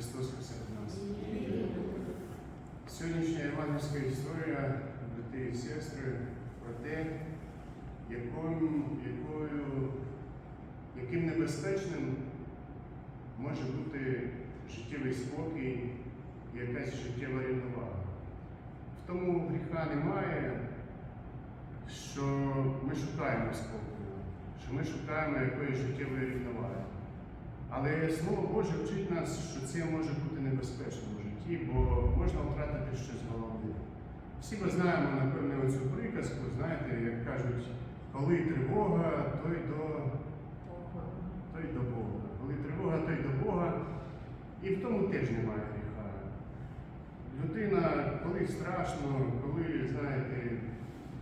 Христос посеред нас. Сьогоднішня євангельська історія, брати і сестри, про те, яким, якою, яким небезпечним може бути життєвий спокій і якась життєва рівновага. В тому гріха немає, що ми шукаємо спокою, що ми шукаємо якоїсь життєвої рівноваги. Але Слово Боже вчить нас, що це може бути небезпечно в житті, бо можна втратити щось головне. Всі ми знаємо, напевне, оцю приказку, знаєте, як кажуть, коли тривога, той до, той до Бога. Коли тривога, той до Бога. І в тому теж немає гріха. Людина, коли страшно, коли, знаєте,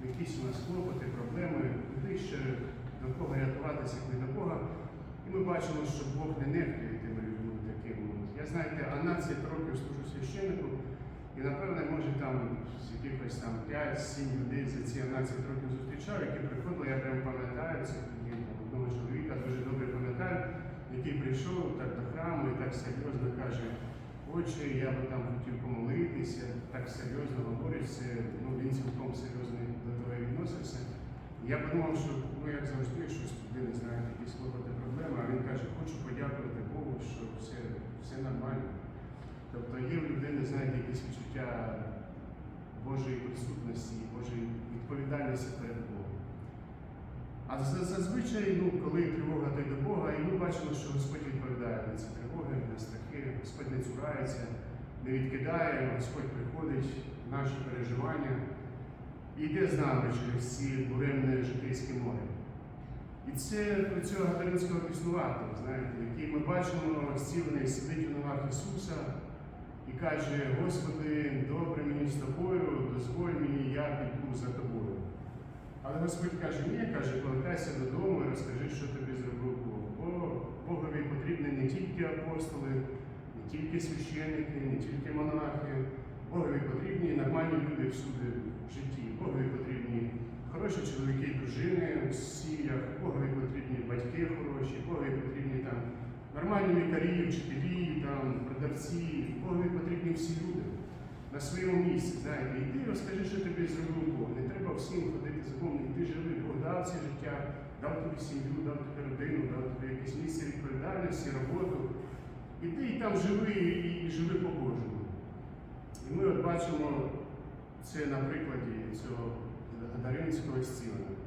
якісь у нас клопоти, проблеми, куди ще до кого рятуватися, коли до Бога. Ми бачимо, що Бог не нехтує тими людьми такими. Я знаєте, 11 років служу священнику, і напевне, може там з якихось там 5-7 людей за ці 11 років зустрічав, які приходили, я прям пам'ятаю, це тоді одного чоловіка дуже добре пам'ятаю, який прийшов так до храму і так серйозно каже, отче, я би там хотів помолитися, так серйозно говорить, ну, він цілком серйозно до того відносився. Я подумав, що ну як завжди, щось людини знає якісь клопоти проблеми, а він каже, хочу подякувати Богу, що все, все нормально. Тобто є в людини, знаєте, якісь відчуття Божої присутності, Божої відповідальності перед Богом. А за- зазвичай, ну, коли тривога то до Бога, і ми бачимо, що Господь відповідає на ці тривоги, на страхи, Господь не цурається, не відкидає, Господь приходить в наші переживання і йде з нами через ці море. І це про цього Гадаринського піснуватого, знаєте, який ми бачимо зцілений сидить у ногах Ісуса і каже, Господи, добре мені з тобою, дозволь мені, я піду за тобою. Але Господь каже, ні, каже, повертайся додому і розкажи, що тобі зробив Бог. Бо Богові потрібні не тільки апостоли, не тільки священники, не тільки монахи. Богові потрібні нормальні люди всюди в житті. Богові потрібні хороші чоловіки дружини в сім'ях, потрібні батьки хороші, Богові потрібні там нормальні лікарі, вчителі, там, продавці, Богові потрібні всі люди на своєму місці. Знаєте, іди розкажи, що тобі зробив Бог. Не треба всім ходити за Богом, іди живи, Бог дав це життя, дав тобі сім'ю, дав тобі родину, дав тобі якесь місце відповідальності, роботу. Іди і там живи і живи по-божому. І ми от бачимо це на прикладі цього Даринського зцілення.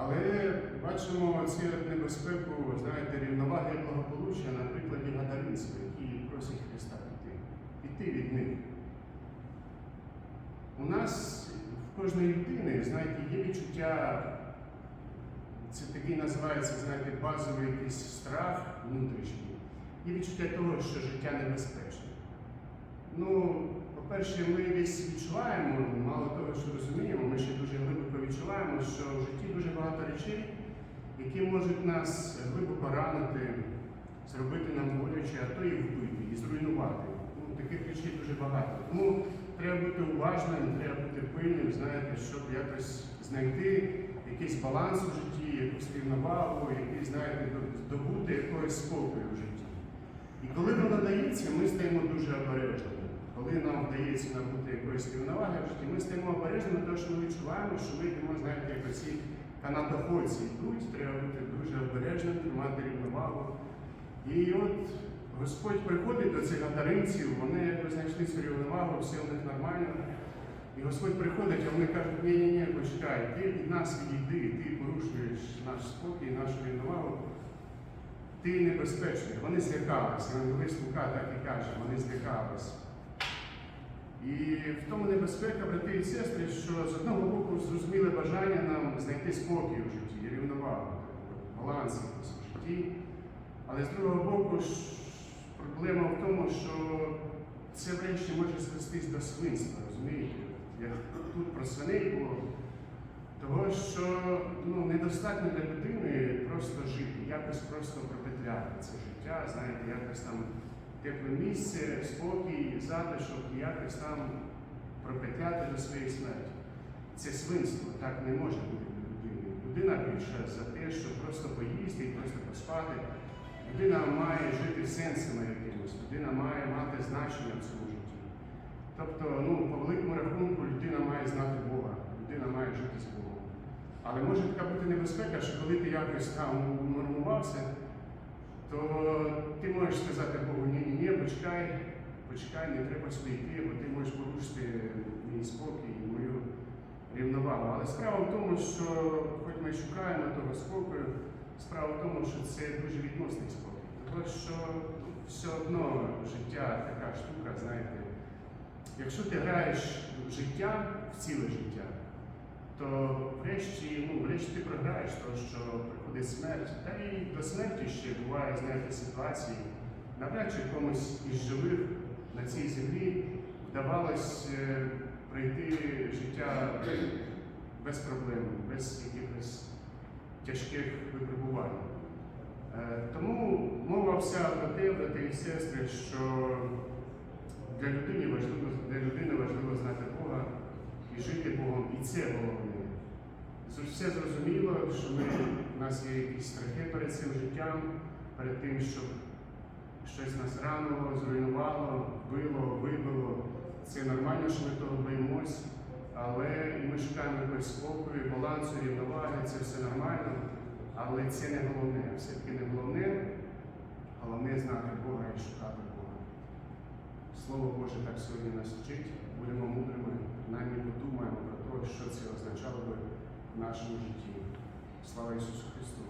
Але бачимо цю небезпеку, знаєте, рівноваги і благополуччя на прикладі Гадаринського, який просить Христа піти. Піти від них. У нас в кожної людини, знаєте, є відчуття, це такий називається, знаєте, базовий якийсь страх внутрішній. Є відчуття того, що життя небезпечне. Ну, по-перше, ми десь відчуваємо, мало того, що розуміємо, ми ще дуже глибоко відчуваємо, що в житті дуже багато речей, які можуть нас глибоко ранити, зробити нам боляче, а то і вбити, і зруйнувати. Ну, таких речей дуже багато. Тому треба бути уважним, треба бути пильним, знаєте, щоб якось знайти якийсь баланс у житті, якусь рівновагу, якийсь, знаєте, добути якогось спокою в житті. І коли воно дається, ми стаємо дуже обережними. Коли нам вдається набути якоїсь рівноваги в житті, ми стаємо обережними, тому що ми відчуваємо, що ми йдемо, знаєте, як оці канатоходці йдуть, треба бути дуже обережним, тримати рівновагу. І от Господь приходить до цих гатаринців, вони якби знайшли цю рівновагу, все у них нормально. І Господь приходить, а вони кажуть, ні, ні, ні, почекай, ти від нас відійди, ти порушуєш наш спокій, нашу рівновагу. Ти небезпечний. Вони злякалися. Євангелист Лука так і каже, вони злякалися. І в тому небезпека, брати і сестри, що з одного боку зрозуміле бажання знайти спокій у житті, рівновагу, баланс у житті. Але з другого боку, проблема в тому, що це врешті може звестись до свинства, розумієте? Як тут про свиней було, того, що ну, недостатньо для людини просто жити, якось просто пропетляти це життя, знаєте, якось там тепле місце, спокій, затишок, і якось там пропетляти до своєї смерті. Це свинство, так не може бути. Людина більше за те, щоб просто поїсти і просто поспати. Людина має жити сенсами якимось. людина має мати значення в цьому житті. Тобто, ну, по великому рахунку, людина має знати Бога, людина має жити з Богом. Але може така бути небезпека, що коли ти якось там унормувався, то ти можеш сказати Богу, ні, ні, ні, почекай, почекай, не треба сюди йти, бо ти можеш порушити мій спокій, і мою рівновагу. Але справа в тому, що хоч ми шукаємо того спокою, справа в тому, що це дуже відносний спокій. Тому що ну, все одно життя така штука, знаєте, якщо ти граєш в життя, в ціле життя, то врешті, ну, врешті ти програєш, тому що приходить смерть. Та і до смерті ще буває, знаєте, ситуації. Навряд чи комусь із живих на цій землі вдавалось е, пройти життя без проблем, без якихось тяжких випробувань. Е, Тому мова вся про те, брати і сестри, що для людини важливо, для людини важливо знати Бога і жити Богом, і це головне. Все зрозуміло, що ми, у нас є якісь страхи перед цим життям, перед тим, щоб щось нас ранило, зруйнувало, било, вибило. Це нормально, що ми того боїмось, але ми шукаємо якогось спокою, балансу, рівноваги, це все нормально, але це не головне. Все-таки не головне, головне знати Бога і шукати Бога. Слово Боже так сьогодні нас вчить, будемо мудрими, навіть подумаємо про те, що це означало би в нашому житті. Слава Ісусу Христу!